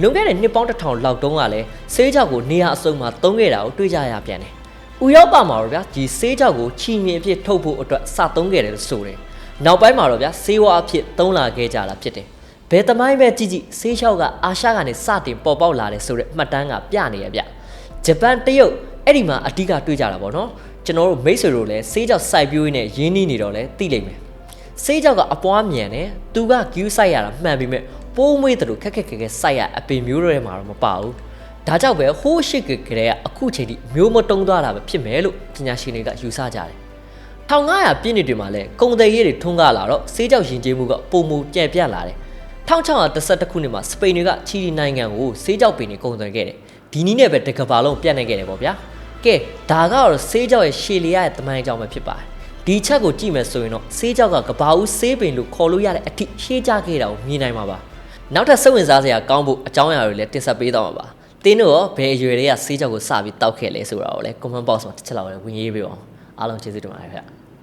လွန်ခဲ့တဲ့နှစ်ပေါင်းတစ်ထောင်လောက်တုန်းကလည်းဆေးကြောက်ကိုနေရာအစုံမှာသုံးခဲ့တာကိုတွေ့ကြရပြန်တယ်။ဥရောပမှာတော့ဗျာဒီဆေးကြောက်ကိုချီမြင်အဖြစ်ထုတ်ဖို့အတွက်စသုံးခဲ့တယ်လို့ဆိုတယ်။နောက်ပိုင်းမှာတော့ဗျာဆေးဝါးအဖြစ်သုံးလာခဲ့ကြတာဖြစ်တယ်။ဘယ်သမိုင်းပဲကြည့်ကြည့်ဆေးချောက်ကအာရှကနေစတင်ပေါ်ပေါက်လာတယ်ဆိုတဲ့မှတ်တမ်းကပြနေရဗျ။ဂျပန်တရုတ်အဲ့ဒီမှာအဓိကတွေ့ကြတာပေါ့နော်။ကျွန်တော်တို့မိတ်ဆွေတို့လည်းဆေးကြောက်စိုက်ပျိုးရင်းနဲ့ရင်းနှီးနေတော့လဲသိလိမ့်မယ်။ဆေးကြောက်ကအပွားမြန်တယ်သူကကျူးဆိုင်ရတာမှန်ပြီမဲ့ ပိုးမွေးတယ်လို့ခက်ခက်ခဲခဲစိုက်ရအပင်မျိုးတွေမှာတော့မပါဘူးဒါကြောင့်ပဲဟိုးရှိကကလေးကအခုချိန်ထိမျိုးမတုံးသွားတာပဲဖြစ်မယ်လို့ပညာရှင်တွေကယူဆကြတယ်1500ပြည့်နှစ်တွေမှာလဲကုံတယ်ရေးတွေထွန်းကားလာတော့ဆေးကြောက်ရင်ကျေးမှုကပုံမူပြန့်ပြန့်လာတယ်1612ခုနှစ်မှာစပိန်တွေကချီလီနိုင်ငံကိုဆေးကြောက်ပင်တွေကုန်သွယ်ခဲ့တယ်ဒီနည်းနဲ့ပဲတကဘာလုံးပြန့်နေခဲ့တယ်ပေါ့ဗျာကဲဒါကတော့ဆေးကြောက်ရဲ့ရှေလီယာရဲ့တမိုင်းအကြောင်းပဲဖြစ်ပါတယ်ဒီချက်ကိုကြည့်မယ်ဆိုရင်တော့ဆေးကြောက်ကကဘာဦးဆေးပင်လို့ခေါ်လို့ရတဲ့အထိရှေးကြခဲ့တာကိုမြင်နိုင်မှာပါ နောက်ထပ်စိတ်ဝင်စားစရာကောင်းဖို့အကြောင်းအရာတွေလည်းတင်ဆက်ပေးတော့မှာပါတင်းတို့ရောဘယ်အရွယ်တွေကဆေးကြောက်ကိုစပြီးတောက်ခဲ့လဲဆိုတာကိုလည်း comment box မှာတစ်ချက်လောက်လည်းဝင်ရေးပေးပါအောင်အားလုံးကျေးဇူးတင်ပါတယ်ခင်ဗျ